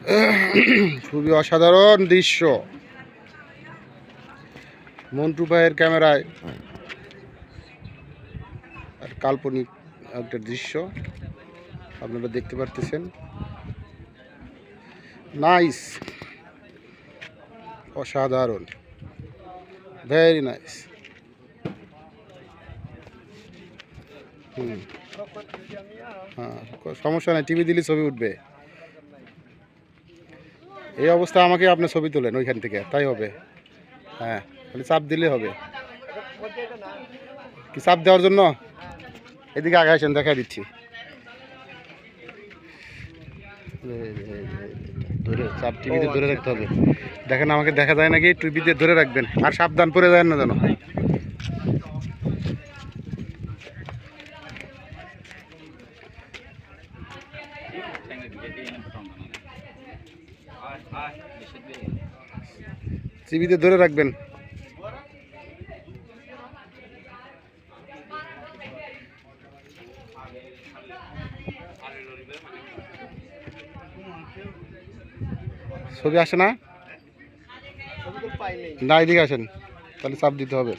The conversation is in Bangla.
খুবই অসাধারণ দৃশ্য। মন্টু ভাইয়ের ক্যামেরায়। আর কাল্পনিক একটা দৃশ্য। আপনারা দেখতে পারতেছেন। নাইস। অসাধারণ। Very nice. হুম। হ্যাঁ সমস্যা নাই, টিভি দিলে ছবি উঠবে। এই অবস্থা আমাকে আপনি ছবি তোলেন ওইখান থেকে, তাই হবে। হ্যাঁ খালি চাপ দিলে হবে। কি চাপ দেওয়ার জন্য? এদিকে আগে দেখা দিচ্ছি। ধরে, চাপ টিভিতে ধরে রাখতে হবে। দেখেন, আমাকে দেখা যায় নাকি টিভিতে ধরে রাখবেন, আর সাবধান পরে যায় না যেন। টিভিতে ধরে রাখবেন। ছবি আসে না? না এদিকে আসেন। তাহলে চাপ দিতে হবে।